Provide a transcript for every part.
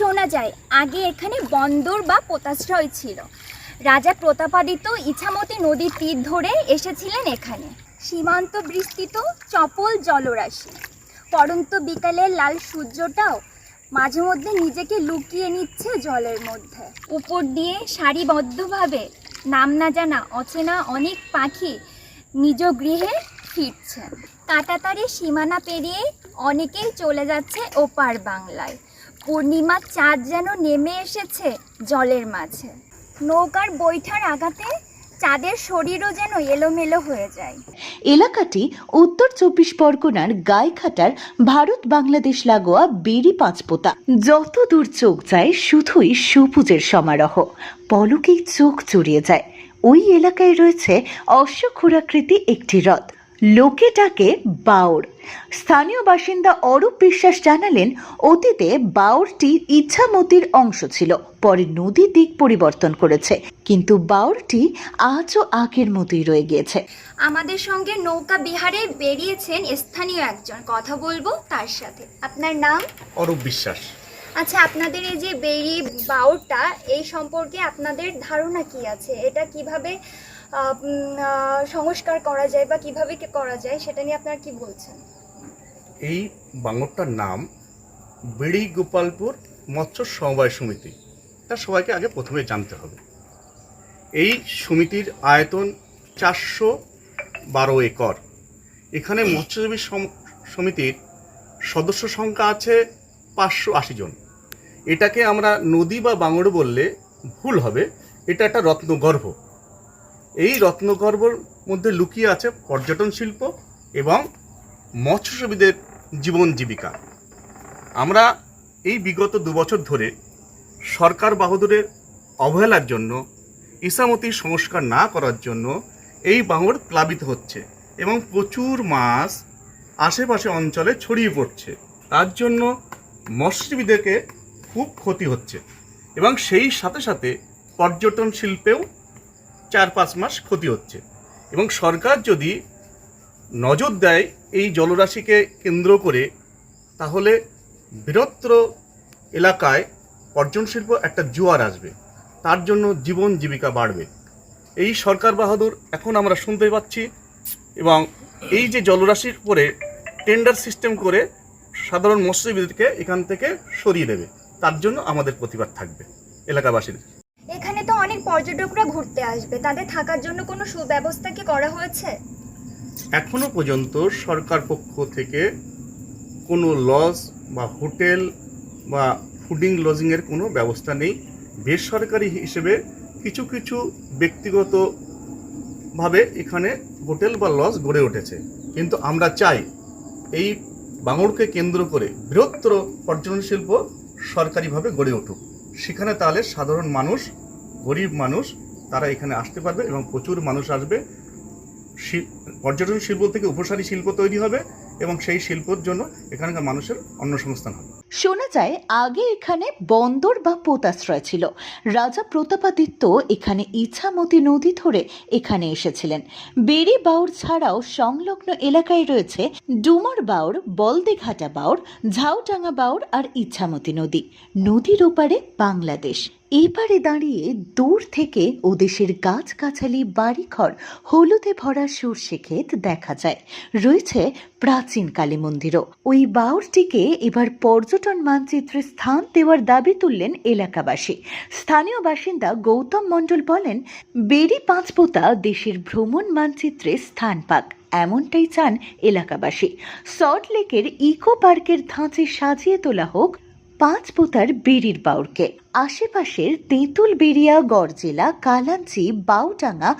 শোনা যায়, আগে এখানে বন্দর বা পোতাশ্রয় ছিল। রাজা প্রতাপাদিত্য ইছামতি নদীর তীর ধরে এসেছিলেন এখানে। সীমান্ত বিস্তৃত চপল জলরাশি। পরন্ত বিকালের লাল সূর্যটাও মাঝে মধ্যে নিজেকে লুকিয়ে নিচ্ছে জলের মধ্যে। উপর দিয়ে সারিবদ্ধভাবে নাম না জানা অচেনা অনেক পাখি নিজ গৃহে ফিরছে কাটাতারের সীমানা পেরিয়ে অনেকেই চলে যাচ্ছে ওপার বাংলায়। পূর্ণিমার চাঁদ যেন নেমে এসেছে জলের মাঝে। নৌকার বৈঠার আঘাতে চাঁদের শরীরও যেন এলোমেলো হয়ে যায়। এলাকাটি উত্তর চব্বিশ পরগনার গাইঘাটার ভারত বাংলাদেশ লাগোয়া বেরি পাঁচপোতা। যত দূর চোখ যায়, শুধুই সবুজের সমারোহ। পলকেই চোখ জুড়িয়ে যায়। ওই এলাকায় রয়েছে অশ্বক্ষুরাকৃতি একটি হ্রদ। লোকে ডাকে বাউর স্থানীয় বাসিন্দা অরূপ বিশ্বাস জানালেন অতীতে বাউরটি ইচ্ছামতির অংশ ছিল পরে নদী দিক পরিবর্তন করেছে কিন্তু বাউরটি আজও আগের মতোই রয়ে গিয়েছে। আমাদের সঙ্গে নৌকা বিহারে বেরিয়েছেন স্থানীয় একজন কথা বলব তার সাথে। আপনার নাম? অরূপ বিশ্বাস। আচ্ছা আপনাদের এই যে বেরি বাউরটা এই সম্পর্কে আপনাদের ধারণা কি আছে? এটা কীভাবে সংস্কার করা যায় বা কীভাবে করা যায় সেটা নিয়ে আপনারা কি বলছেন? এই বাংলাটার নাম বিড়ি গোপালপুর মৎস্য সমবায় সমিতি। তা সবাইকে আগে প্রথমে জানতে হবে। এই সমিতির আয়তন চারশো বারো একর। এখানে মৎস্যজীবী সমিতির সদস্য সংখ্যা আছে পাঁচশো আশি জন। এটাকে আমরা নদী বা বাঙড় বললে ভুল হবে। এটা একটা রত্নগর্ভ। এই রত্নগর্ভর মধ্যে লুকিয়ে আছে পর্যটন শিল্প এবং মৎস্যজীবীদের জীবন জীবিকা। আমরা এই বিগত দু বছর ধরে সরকার বাহাদুরের অবহেলার জন্য ইসামতির সংস্কার না করার জন্য এই বাঙর প্লাবিত হচ্ছে এবং প্রচুর মাছ আশেপাশে অঞ্চলে ছড়িয়ে পড়ছে। তার জন্য মৎস্যজীবীদেরকে খুব ক্ষতি হচ্ছে এবং সেই সাথে সাথে পর্যটন শিল্পেও চার পাঁচ মাস ক্ষতি হচ্ছে। এবং সরকার যদি নজর দেয় এই জলরাশিকে কেন্দ্র করে, তাহলে বৃহত্তর এলাকায় পর্যটন শিল্প একটা জোয়ার আসবে। তার জন্য জীবন জীবিকা বাড়বে। এই সরকার বাহাদুর এখন আমরা শুনতে পাচ্ছি এবং এই যে জলরাশির উপরে টেন্ডার সিস্টেম করে সাধারণ মৎস্যজীবীদেরকে এখান থেকে সরিয়ে দেবে। তার জন্য আমাদের প্রতিবাদ থাকবে। এলাকাবাসীদের। তো অনেক পর্যটকরা ঘুরতে আসবে। তাদের থাকার জন্য কোনো সুব্যবস্থা কি করা হয়েছে? এখনও পর্যন্ত সরকার পক্ষ থেকে কোনো লজ বা হোটেল বা ফুডিং লজিংয়ের কোনো ব্যবস্থা নেই। বেসরকারি হিসেবে কিছু কিছু ব্যক্তিগতভাবে এখানে হোটেল বা লজ গড়ে উঠেছে। কিন্তু আমরা চাই এই বাঙড়কে কেন্দ্র করে বৃহত্তর পর্যটন শিল্প সরকারিভাবে গড়ে উঠুক। সেখানে তাহলে সাধারণ মানুষ গরিব মানুষ, তারা এখানে আসতে পারবে এবং প্রচুর মানুষ আসবে। পর্যটন শিল্প থেকে উপসারী শিল্প তৈরি হবে এবং সেই শিল্পর জন্য এখানকার মানুষের অন্নসংস্থান হবে। শোনা যায়, আগে এখানে বন্দর বা পোতাশ্রয় ছিল। রাজা প্রতাপাদিত্য এখানে ইছামতি নদী ধরে এখানে এসেছিলেন। বেরি বাউর ছাড়াও সংলগ্ন এলাকায় রয়েছে ডুমর বাউর, বলদেঘাটা বাউর, ঝাউডাঙ্গা বাউর আর ইছামতি নদী। নদীর ওপারে বাংলাদেশ। এপারে দাঁড়িয়ে দূর থেকে ওদেশের গাছগাছালি, বাড়িঘর, হলুদে ভরা সর্ষে ক্ষেত দেখা যায়। রয়েছে প্রাচীন কালী মন্দিরও। ওই বাউরটিকে এবার পর্যটন মানচিত্রে স্থান দেওয়ার দাবি তুললেন এলাকাবাসী। স্থানীয় বাসিন্দা গৌতম মণ্ডল বলেন, বেরি পাঁচপোতা দেশের ভ্রমণ মানচিত্রে স্থান পাক। এমনটাই চান এলাকাবাসী। সল্ট লেকের ইকো পার্কের ধাঁচে সাজিয়ে তোলা হোক পাঁচ পোতার বেরির বাউরকে। আশেপাশের তেঁতুল বেরিয়া গড়জেলা, কালাঞ্চি, বাউডাঙ্গা,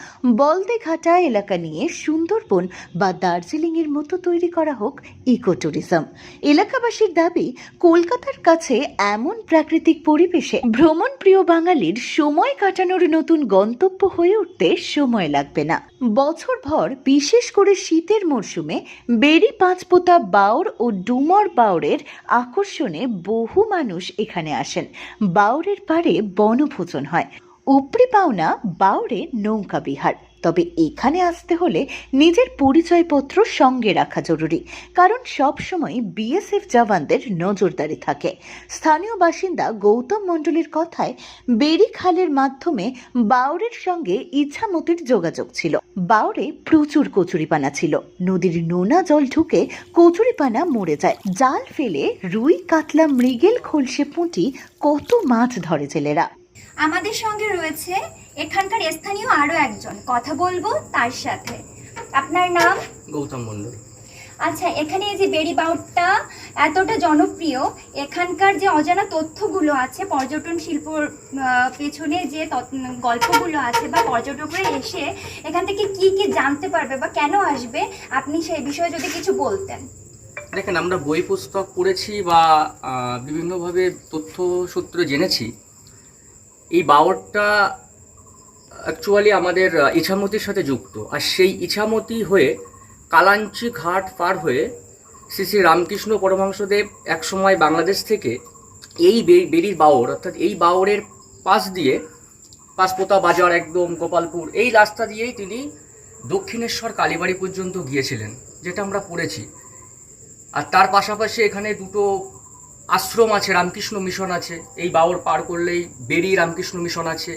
বলদেঘাটা এলাকা নিয়ে সুন্দরবন বা দার্জিলিংয়ের মতো তৈরি করা হোক ইকো ট্যুরিজম এলাকাবাসীর দাবি, কলকাতার কাছে এমন প্রাকৃতিক পরিবেশে ভ্রমণ প্রিয় বাঙালির সময় কাটানোর নতুন গন্তব্য হয়ে উঠতে সময় লাগবে না। বছরভর বিশেষ করে শীতের মরশুমে বেরি পাঁচপোতা বাউর ও ডুমর বাউরের আকর্ষণে বহু মানুষ এখানে আসেন। বাউরের পাড়ে বনভোজন হয়। উপরি পাওনা বাউরে নৌকা বিহার। তবে এখানে আসতে হলে নিজের পরিচয়পত্র সঙ্গে রাখা জরুরি, কারণ সবসময় বিএসএফ জওয়ানদের নজরদারি থাকে। স্থানীয় বাসিন্দা গৌতম মণ্ডলের কথায় বেরি খালের মাধ্যমে বাউরের সঙ্গে ইচ্ছামতির যোগাযোগ ছিল। বাউরে প্রচুর কচুরিপানা ছিল। নদীর নোনা জল ঢুকে কচুরিপানা মরে যায়। জাল ফেলে রুই, কাতলা, মৃগেল, খলসে পুঁটি কত মাছ ধরে জেলেরা। আমাদের সঙ্গে রয়েছে এখানকার স্থানীয় আরও একজন। কথা বলব তার সাথে। আপনার নাম? গৌতম মণ্ডল। আচ্ছা এখানে এই যে বেড়ি বাউটটা এতটা জনপ্রিয় এখানকার যে অজানা তথ্যগুলো আছে পর্যটন শিল্পর পেছনে যে গল্পগুলো আছে বা পর্যটকরা এসে এখান থেকে কি কি জানতে পারবে বা কেন আসবে আপনি সেই বিষয়ে যদি কিছু বলতেন। দেখেন আমরা বই পুস্তক পড়েছি বা বিভিন্নভাবে তথ্য সূত্র জেনেছি। এই বাওরটা অ্যাকচুয়ালি আমাদের ইছামতির সাথে যুক্ত। আর সেই ইছামতি হয়ে কালাঞ্চি ঘাট পার হয়ে শ্রী শ্রী রামকৃষ্ণ পরমহংসদেব একসময় বাংলাদেশ থেকে এই বেরির বাওর অর্থাৎ এই বাওরের পাশ দিয়ে পাঁচপোতা বাজার একদম, গোপালপুর, এই রাস্তা দিয়েই তিনি দক্ষিণেশ্বর কালীবাড়ি পর্যন্ত গিয়েছিলেন, যেটা আমরা পড়েছি। আর তার পাশাপাশি এখানে দুটো আশ্রম আছে, রামকৃষ্ণ মিশন আছে। এই বাওর পার করলেই বেরি রামকৃষ্ণ মিশন আছে।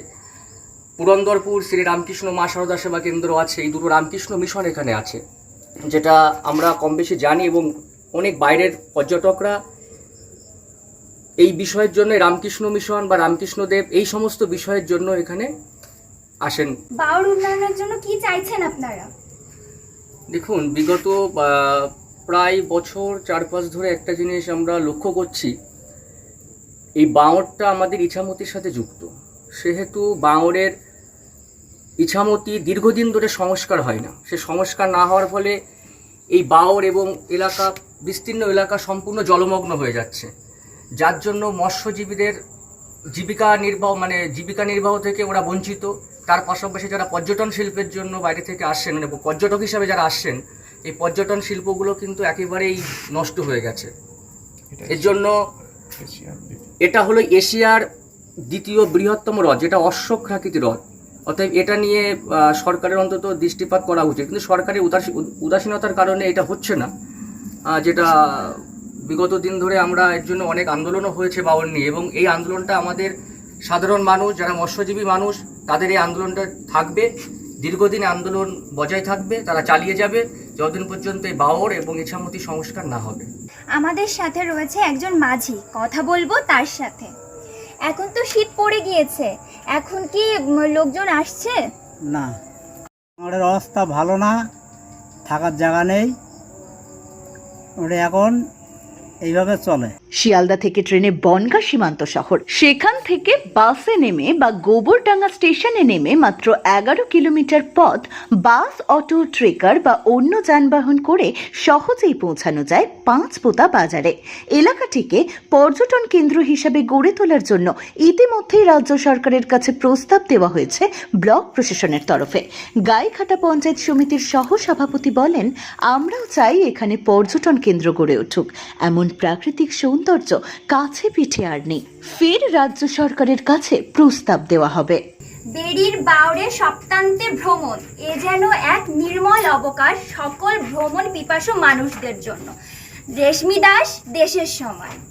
পুরন্দরপুর শ্রী রামকৃষ্ণ মা সারদা সেবা কেন্দ্র আছে এই দুটো রামকৃষ্ণ মিশন এখানে আছে যেটা আমরা কম বেশি জানি এবং অনেক বাইরের পর্যটকরা এই বিষয়ের জন্য রামকৃষ্ণ মিশন বা রামকৃষ্ণদেব এই সমস্ত বিষয়ের জন্য এখানে আসেন। বাউর উন্নয়নের জন্য কি চাইছেন আপনারা? দেখুন বিগত প্রায় বছর চার পাঁচ ধরে একটা জিনিস আমরা লক্ষ্য করছি এই বাঁওড়টা আমাদের ইছামতির সাথে যুক্ত। সেহেতু বাঁওড়ের ইছামতি দীর্ঘদিন ধরে সংস্কার হয় না। সে সংস্কার না হওয়ার ফলে এই বাওর এবং এলাকা বিস্তীর্ণ এলাকা সম্পূর্ণ জলমগ্ন হয়ে যাচ্ছে। যার জন্য মৎস্যজীবীদের জীবিকা নির্বাহ মানে জীবিকা নির্বাহ থেকে ওরা বঞ্চিত। তার পাশাপাশি যারা পর্যটন শিল্পের জন্য বাইরে থেকে আসছেন মানে পর্যটক হিসাবে যারা আসছেন এই পর্যটন শিল্পগুলো কিন্তু একেবারেই নষ্ট হয়ে গেছে। এর জন্য এটা হলো এশিয়ার দ্বিতীয় বৃহত্তম হ্রদ যেটা অশ্বক্ষাকৃতি হ্রদ। অতএব এটা নিয়ে সরকারের অন্তত দৃষ্টিপাত করা উচিত। কিন্তু সরকারের উদাসীনতার কারণে এটা হচ্ছে না। যেটা বিগত দিন ধরে আমরা এর জন্য অনেক আন্দোলনও হয়েছে বাউল নিয়ে। এবং এই আন্দোলনটা আমাদের সাধারণ মানুষ, যারা মৎস্যজীবী মানুষ, তাদের এই আন্দোলনটা থাকবে। দীর্ঘদিন আন্দোলন বজায় থাকবে, তারা চালিয়ে যাবে, যতদিন পর্যন্ত এই বাওর এবং ইছামতি সংস্কার না হবে। আমাদের সাথে রয়েছে একজন মাঝি। কথা বলব তার সাথে। এখন তো শীত পড়ে গিয়েছে। এখন কি লোকজন আসছে? না, আমাদের অবস্থা ভালো না, থাকার জায়গা নেই। ওটা এখন এইভাবে চলে। শিয়ালদা থেকে ট্রেনে বনগা সীমান্ত শহর। সেখান থেকে বাসে নেমে বা গোবরডাঙ্গা স্টেশনে নেমে মাত্র এগারো কিলোমিটার পথ বাস, অটো, ট্রেকার বা অন্য যানবাহন করে সহজেই পৌঁছানো যায় পাঁচপোতা বাজারে। এলাকাটিকে পর্যটন কেন্দ্র হিসাবে গড়ে তোলার জন্য ইতিমধ্যেই রাজ্য সরকারের কাছে প্রস্তাব দেওয়া হয়েছে ব্লক প্রশাসনের তরফে। গাইঘাটা পঞ্চায়েত সমিতির সহ সভাপতি বলেন, আমরাও চাই এখানে পর্যটন কেন্দ্র গড়ে উঠুক। এমন প্রাকৃতিক সৌন্দর্য কাছে পিঠে আর নেই। ফের রাজ্য সরকারের কাছে প্রস্তাব দেওয়া হবে। বেরির বাউরে সপ্তান্তে ভ্রমণ, এ যেন এক নির্মল অবকাশ সকল ভ্রমণ পিপাসু মানুষদের জন্য। রেশমি দাস, দেশের সময়।